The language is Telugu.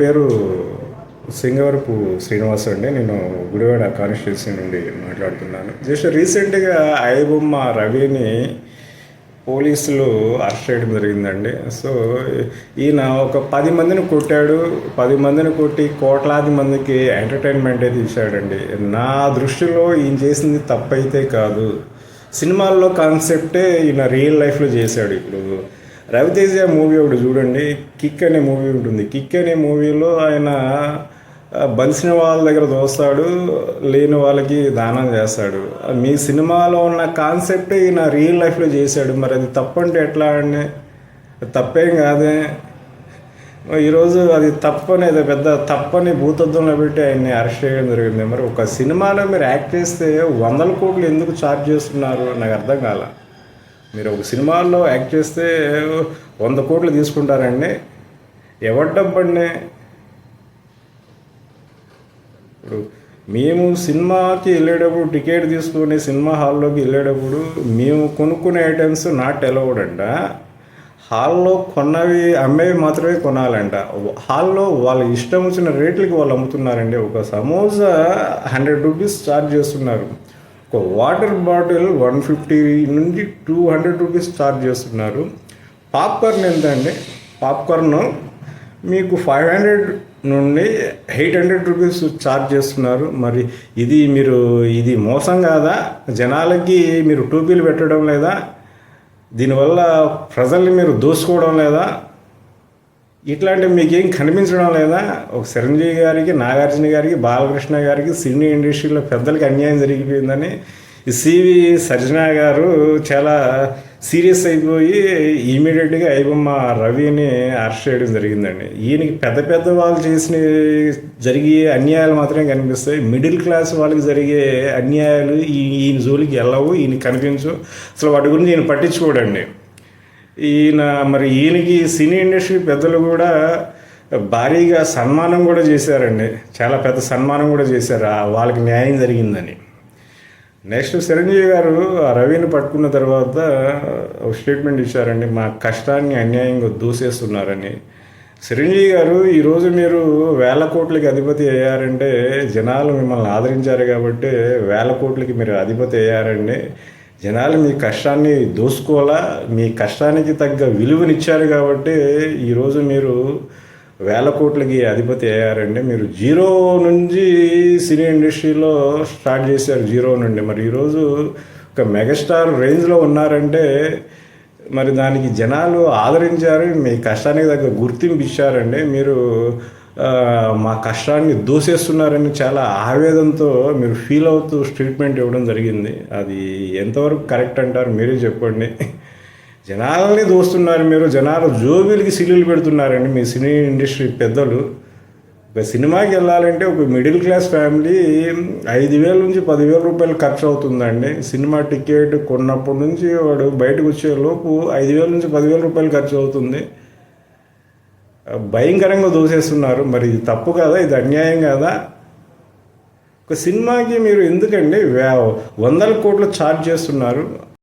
పేరు సింగవరపు శ్రీనివాస్ అండి. నేను గుడివాడ కాన్స్టిట్యూన్సీ నుండి మాట్లాడుతున్నాను. జస్ట్ రీసెంట్గా ఐబొమ్మ రవిని పోలీసులు అరెస్ట్ చేయడం జరిగిందండి. సో ఈయన ఒక పది మందిని కొట్టాడు. పది మందిని కొట్టి కోట్లాది మందికి ఎంటర్టైన్మెంట్ అయితే ఇచ్చాడండి నా దృష్టిలో ఈయన చేసింది తప్పైతే కాదు. సినిమాల్లో కాన్సెప్టే ఈయన రియల్ లైఫ్లో చేశాడు ఇప్పుడు. రవితేజ మూవీ ఒకటి చూడండి. కిక్ అనే మూవీ ఉంటుంది. కిక్ అనే మూవీలో ఆయన బలిసిన వాళ్ళ దగ్గర దోస్తాడు లేని వాళ్ళకి దానం చేస్తాడు. మీ సినిమాలో ఉన్న కాన్సెప్ట్ ఈయన రియల్ లైఫ్లో చేశాడు. మరి అది తప్పంటే ఎట్లా అండి? తప్పేం కాదే. ఈరోజు అది తప్పని పెద్ద తప్పని భూతత్వంలో పెట్టి ఆయన్ని అరెస్ట్ చేయడం జరిగింది. మరి ఒక సినిమాలో మీరు యాక్ట్ చేస్తే వందల కోట్లు ఎందుకు ఛార్జ్ చేస్తున్నారు నాకు అర్థం కాలే. మీరు ఒక సినిమాల్లో యాక్ట్ చేస్తే వంద కోట్లు తీసుకుంటారండి. ఎవరి డబ్బండి? ఇప్పుడు మేము సినిమాకి వెళ్ళేటప్పుడు టికెట్ తీసుకొని సినిమా హాల్లోకి వెళ్ళేటప్పుడు మేము కొనుక్కునే ఐటమ్స్ నాట్ అలౌడ్ అంట. హాల్లో కొన్నవి అమ్మేవి మాత్రమే కొనాలంట. హాల్లో వాళ్ళ ఇష్టం వచ్చిన రేట్లకి వాళ్ళు అమ్ముతున్నారండి. ఒక సమోసా హండ్రెడ్ రూపీస్ ఛార్జ్ చేస్తున్నారు. ఒక వాటర్ బాటిల్ వన్ ఫిఫ్టీ నుండి టూ హండ్రెడ్ రూపీస్ ఛార్జ్ చేస్తున్నారు. పాప్కార్న్ ఎంత అండి పాప్కార్న్ మీకు ఫైవ్ హండ్రెడ్ నుండి ఎయిట్ హండ్రెడ్ రూపీస్ ఛార్జ్ చేస్తున్నారు. మరి ఇది మీరు ఇది మోసం కాదా? జనాలకి మీరు టోపీలు పెట్టడం లేదా? దీనివల్ల ప్రజల్ని మీరు దోసుకోవడం లేదా? ఇట్లాంటివి మీకేం కనిపించడం లేదా? ఒక చిరంజీవి గారికి నాగార్జున గారికి బాలకృష్ణ గారికి సినీ ఇండస్ట్రీలో పెద్దలకి అన్యాయం జరిగిపోయిందని సివి సర్జన గారు చాలా సీరియస్ అయిపోయి ఇమీడియట్గా ఐబొమ్మ రవిని అరెస్ట్ చేయడం జరిగిందండి. ఈయనకి పెద్ద పెద్ద వాళ్ళు చేసిన జరిగే అన్యాయాలు మాత్రమే కనిపిస్తాయి. మిడిల్ క్లాస్ వాళ్ళకి జరిగే అన్యాయాలు ఈ ఈయన జోలికి వెళ్ళవు ఈయన కనిపించు అసలు వాటి గురించి ఈయన పట్టించుకోడండి. ఈయన మరి ఈయనకి సినీ ఇండస్ట్రీ పెద్దలు కూడా భారీగా సన్మానం కూడా చేశారండి. చాలా పెద్ద సన్మానం కూడా చేశారు. ఆ వాళ్ళకి న్యాయం జరిగిందని. నెక్స్ట్ చిరంజీవి గారు ఆ రవిని పట్టుకున్న తర్వాత ఒక స్టేట్మెంట్ ఇచ్చారండి. మా కష్టాన్ని అన్యాయంగా దూసేస్తున్నారని. చిరంజీవి గారు ఈరోజు మీరు వేల కోట్లకి అధిపతి అయ్యారంటే జనాలు మిమ్మల్ని ఆదరించారు కాబట్టి వేల కోట్లకి మీరు అధిపతి అయ్యారండి. జనాలు మీ కష్టాన్ని దోసుకోవాలా? మీ కష్టానికి తగ్గ విలువనిచ్చారు కాబట్టి ఈరోజు మీరు వేల కోట్లకి అధిపతి అయ్యారండి. మీరు జీరో నుంచి సినీ ఇండస్ట్రీలో స్టార్ట్ చేశారు జీరో నుండి. మరి ఈరోజు ఒక మెగాస్టార్ రేంజ్లో ఉన్నారంటే మరి దానికి జనాలు ఆదరించారు మీ కష్టానికి తగ్గ గుర్తింపు ఇచ్చారండి. మీరు మా కష్టాన్ని దూసేస్తున్నారని చాలా ఆవేదంతో మీరు ఫీల్ అవుతూ ట్రీట్మెంట్ ఇవ్వడం జరిగింది. అది ఎంతవరకు కరెక్ట్ అంటారు మీరే చెప్పండి. జనాలని దోస్తున్నారు మీరు జనాలు జోబీలకి సిల్లులు పెడుతున్నారండి మీ సినీ ఇండస్ట్రీ పెద్దలు. ఒక సినిమాకి వెళ్ళాలంటే ఒక మిడిల్ క్లాస్ ఫ్యామిలీ ఐదు వేల నుంచి పదివేల రూపాయలు ఖర్చు అవుతుందండి. సినిమా టికెట్ కొన్నప్పటి నుంచి వాడు బయటకు వచ్చేలోపు ఐదు వేల నుంచి పదివేల రూపాయలు ఖర్చు అవుతుంది. భయంకరంగా దోసేస్తున్నారు. మరి ఇది తప్పు కదా? ఇది అన్యాయం కదా? ఒక సినిమాకి మీరు ఎందుకండి వందల కోట్లు ఛార్జ్ చేస్తున్నారు?